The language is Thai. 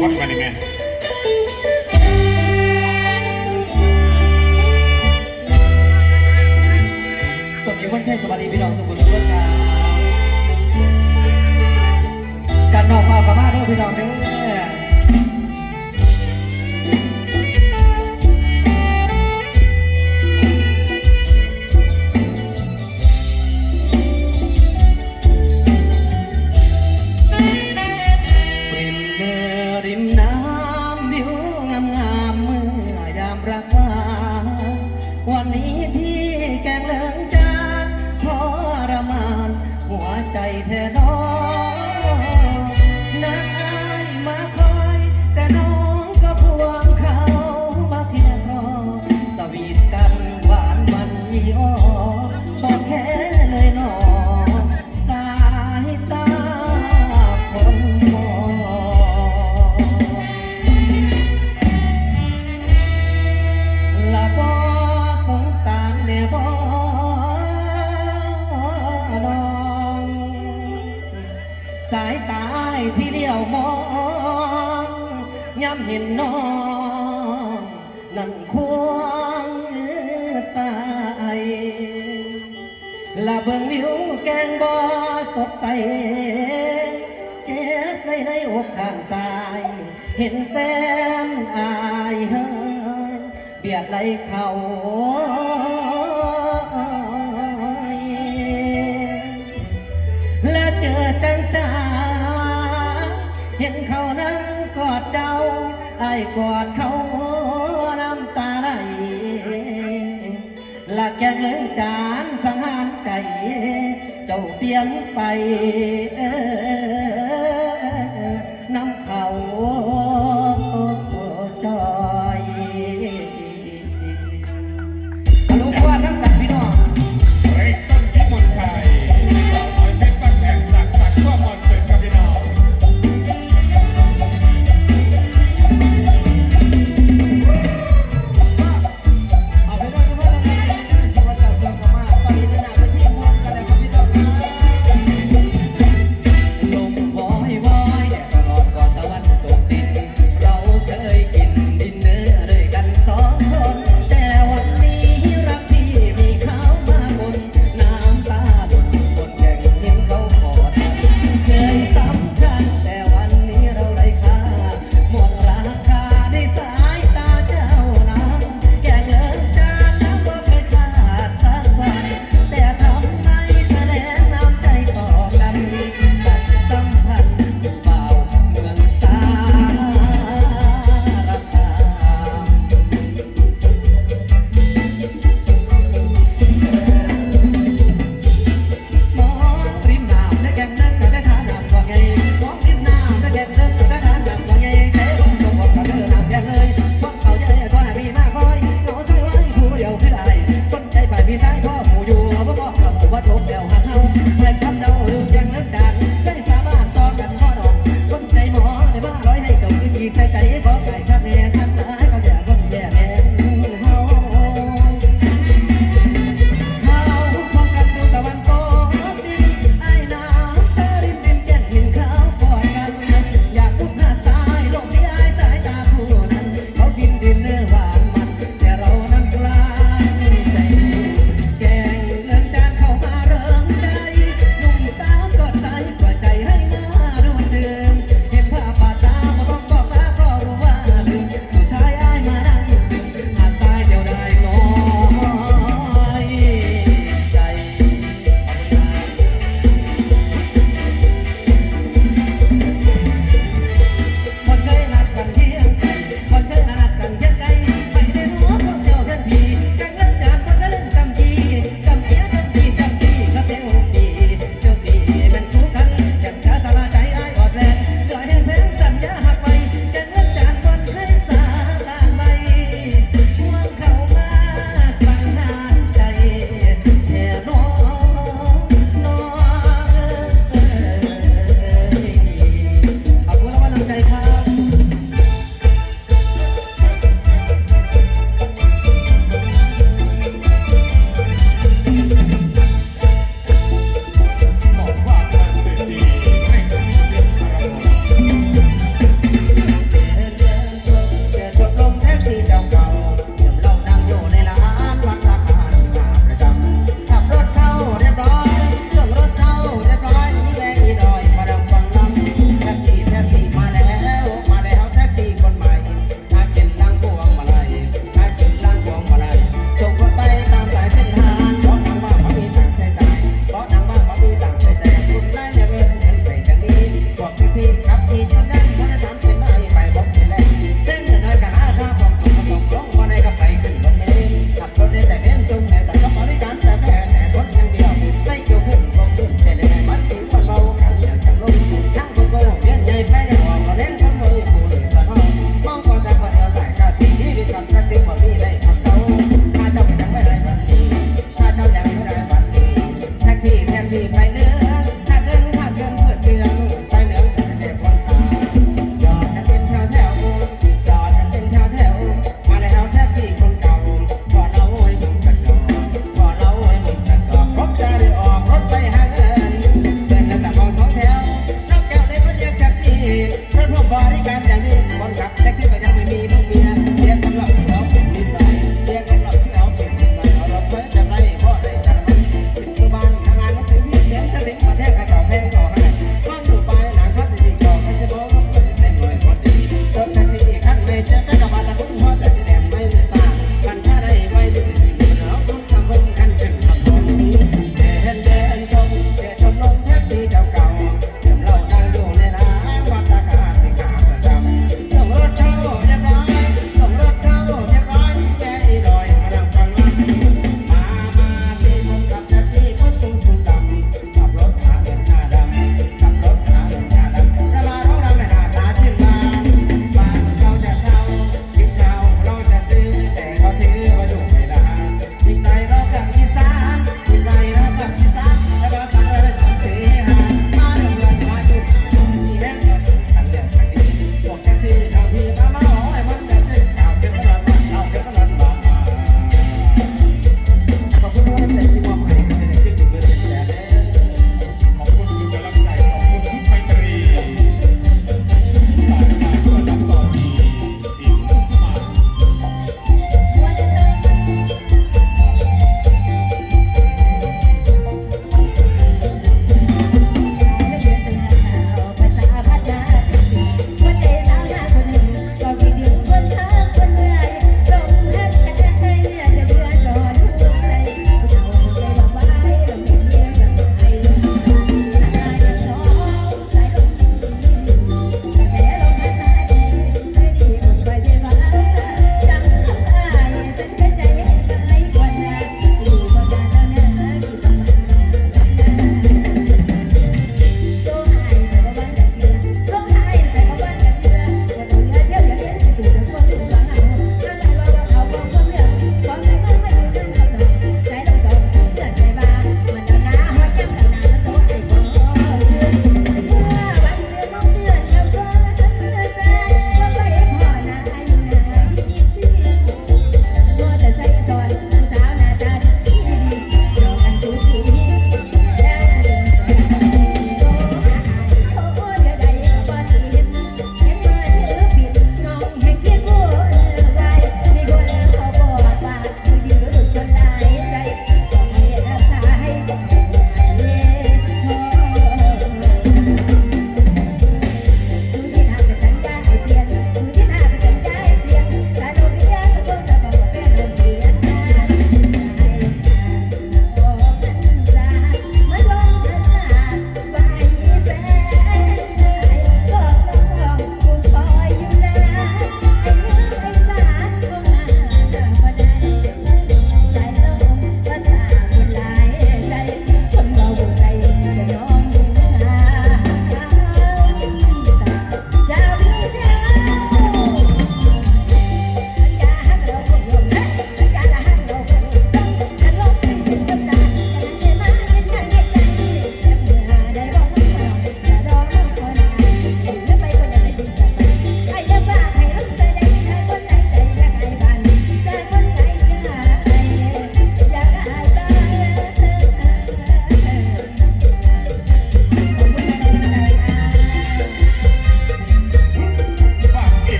คนมาดิแม่ตรงนี้วันชัยสวัสดีพี่น้องทุกคนด้วยกันกันนอกฟ้ากับบ้านเด้อพี่น้องเด้อ สายตาที่เลี้ยวมองย้ำเห็นน้องนั่นควงสายละเบิ่งวิวแกงบ่สดใส เจ็บในในอกข้างซ้าย เห็นแฟนอายเฮิเบียดไหลเขาและเจอจังจ้า เห็นเขานั่งกอดเจ้าไอ้กอดเขาน้ำตาไหลละแกงเลื่องจานสังหารใจ เจ้าเปลี่ยนไปน้ำเขา